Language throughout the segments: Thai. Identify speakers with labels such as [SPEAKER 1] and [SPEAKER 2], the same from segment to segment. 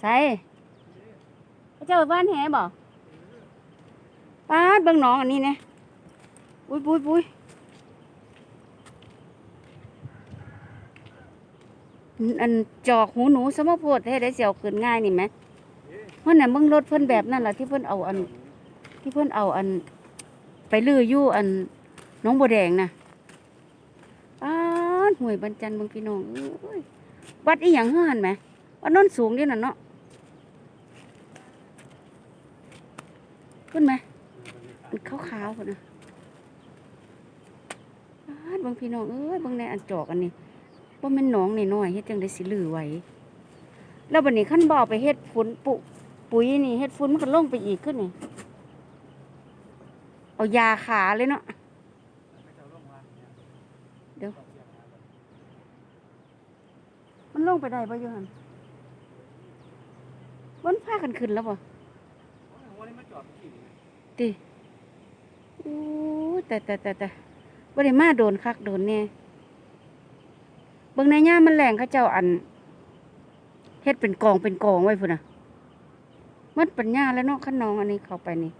[SPEAKER 1] ใส่พระเจ้าบ้านแหบ่ป้าดเบิ่งหนองอันนี้เนี่ยปุ้ยปุ้ยปุ้ยอันจอกหูหนูสมโพธิให้ได้เสียวขึ้นง่ายนี่ไหมเพราะน่ะเบิ่งรถเพิ่อนแบบนั่นแหละที่เพิ่อนเอาอัน ที่เพิ่อนเอาอัน ไปลืออยู่อันน้องบัวแดงนะป้าดห่วยบรรจันทร์เบิ่งพี่น้องเอ้ยวัดอีหยังเฮือนไหมวัดโนนสูงดิน่ะเนาะ ขึ้นไหมมันขาวๆพุ่นน่ะป้างพี่น้องเอ้ยบิ่งในอันจอกอันนี้ว่ามันหนองน้อยเฮ็ดจังได้สิลือไหวแล้วบัดนี้คันบ่อไปเฮ็ดฝุ่นปุปุ๋ยนี่เฮ็ดฝุ่นมันก็ลงไปอีกขึ้นนี่ เอายาขาเลยเนาะเดี๋ยว มันลงไปได้ป่ะยูหันวันพากันขึ้นแล้วป่ะ ติอู้แต่แต่แต่แต่บริมาโดนคักโดนแน่เบิ่งในย่ามันแรงเขาเจ้าอันเฮ็ดเป็นกองเป็นกองไว้พุ่นน่ะมันปัญญาแล้วเนาะขั้นน้องอันนี้เข้าไปนี่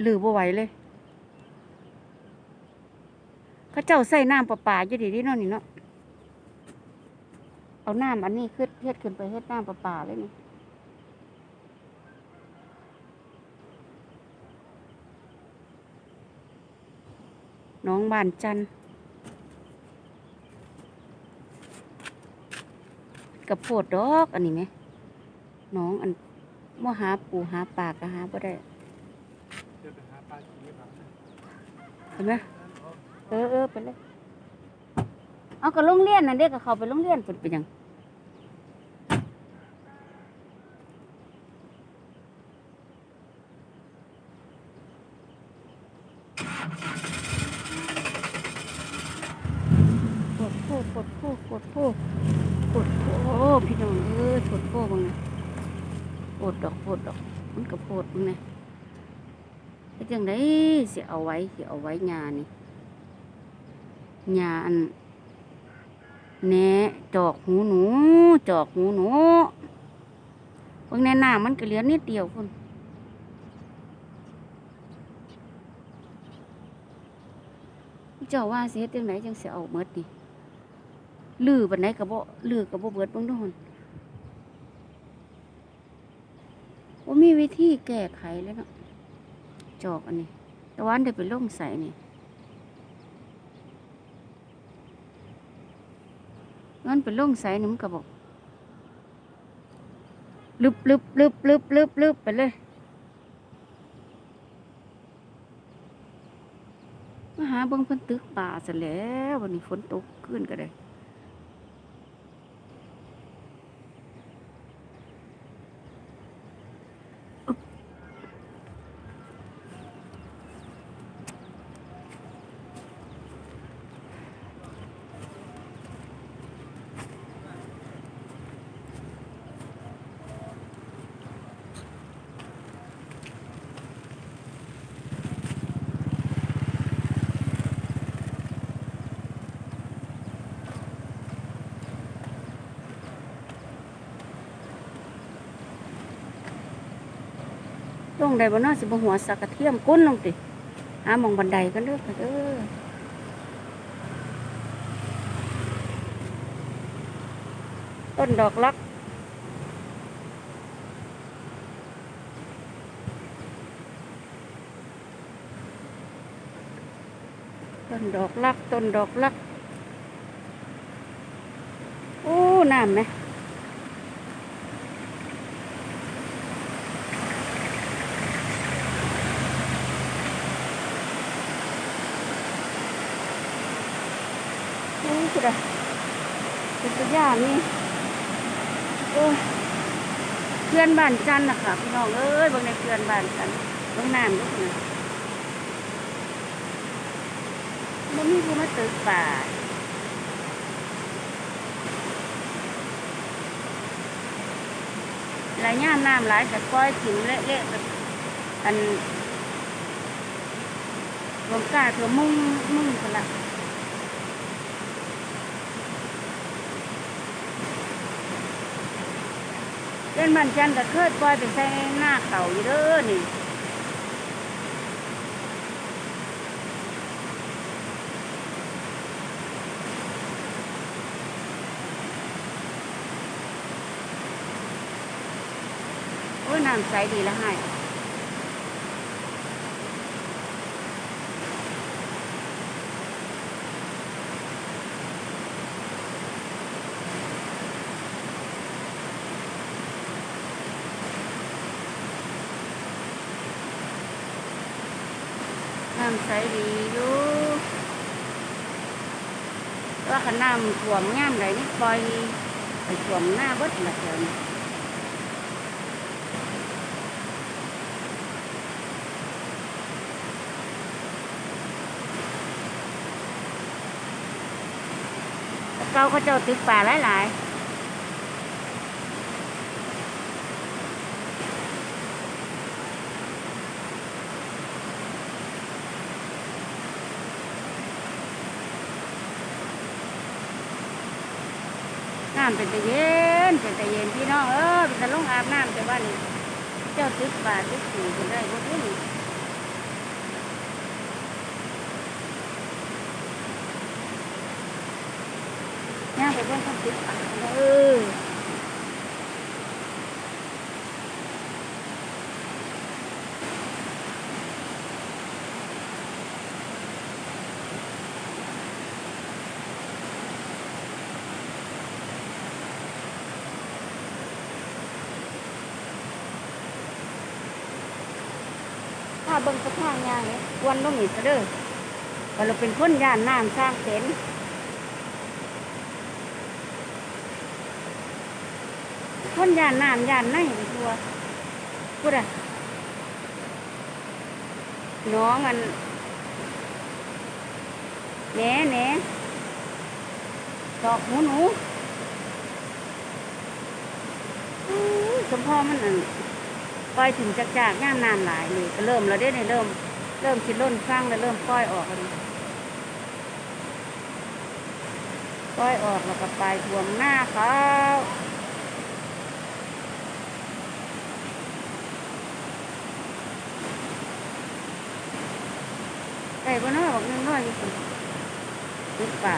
[SPEAKER 1] หรือบ่ไหวเลยเขาเจ้าใส่น้ำประปาอยู่ดีที่นั่นนี่เนาะเอาน้ำอันนี้ขึ้นเฮ็ดขึ้นไปเฮ็ดน้ำประปาเลยนี่ น้องบานจันกับโพดดอกอันนี้ไหมน้องอันม่หาปูหาปาก็หาบ่ได้เห็นไหมเออเออไปเลยเอาก็โรงเรียนนั่นเด็กกับเขาไปโรงเรียนเพิ่นเป็นยังปว ดโพปวดโพปวดโพปวดโพพี่น้องเอ้ยปวดโพบังนะปดดอกปดดอก มันก็ปวดบังนะเฮ็ดจังไดสิเอาไว้สิเอาไว้ยานี่ยานแหนจอกหูหนู จอกหูหนูเบิ่งในน้ำมันก็เหลือนิดเดียวพุ่นเจ้าว่าเสิเฮ็ดจังไดจังเสิเอาหมดนี่ ลือปานใดก็บ่ลือก็บ่เบิดเบิ่งเดูหั่นบ่มีวิธีแก้ไขเลยเนาะจอกอันนี้ตะวันได้ไปล่งใส่นี่มันไปล่งใส่นี่มันก็บอกลึบลึบลึบลึบลึบลึบไปเลยมาหาเบิ่งเพิ่นตึกป่าซะแล้ววันนี้ฝนตกขึ้นก็ได้ งได้บ่เนาะสิบ่หัวสักกระเทียมก้นลงติหามองบันไดกันเด้อค่ะเด้อต้นดอกลักต้นดอกลัก ต้นดอกลัก โอ้ น้ำไหม โอ้ยสุดอะ เป็นตัวอย่านี่โอ้เพื่อนบ้านจันนะคะพี่น้องเอ้ยบางในเพื่อนบ้านจันบางน้ำลูกนะมันมีผู้มาตึกป่าหลายย่ามน้ำหลายแต่ก้อยถิ่นเละๆแบบอันลวงกาเธอมุ่งมุ่งกันละ นมันจันทร์ก็เคยปล่อยไปใส่หน้าเก่าอยู่เด้อนี่น้ำใสดีละให้ น้ำใสดีอยู่ว่าขน้ำท่วมงามไหนนี่ปล่อยไปท่วมหน้าเบิดละเดี๋ยวนี้เก่าเขาเจ้าตึกป่าหลายๆำเป็นแต่เย็น เป็นแต่เย็นพี่น้องเออเป็นแต่ลงอาบน้ำแต่ว่านี่เจ้าตึกบาตึกสูงเป็นได้พวกนี้ย่างไปเบิ่งข้าตึกป่าเออ เบิ่งสะพานยางเนี่ยวันลงอีกเด้อว่าเราเป็นคนย่านน้ำสร้างเต็นคนย่านน้ำย่านในไปทัวพูดอะน้องมันแหน่แหน่ดอกหูหนูสมพ่อมันอัน ปล่อยถึงจากจากย่ามนานหลายเลยก็เริ่มแล้วเด้เนี่ยเริ่ม เริ่มคิดล้นฟังแล้วเริ่มปล่อยออกแล้วนี่ปล่อยออกแล้วก็ไปทวมหน้าเขาได้บ่เน้อยบอกนึงน้อยอยู่ติดป่า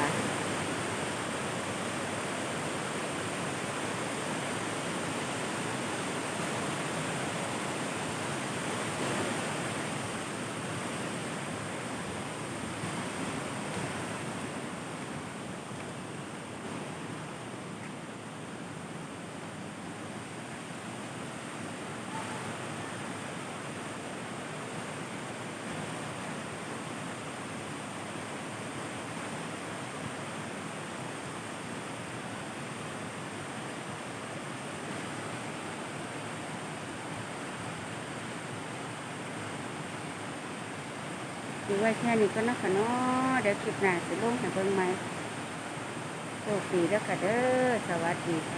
[SPEAKER 1] ดูไว้แค่นี้ก็นะคะเนาะเดี๋ยวคลิปหน้าจะลงให้เบิ่งใหม่โชคดีแล้วค่ะเด้อสวัสดีค่ะ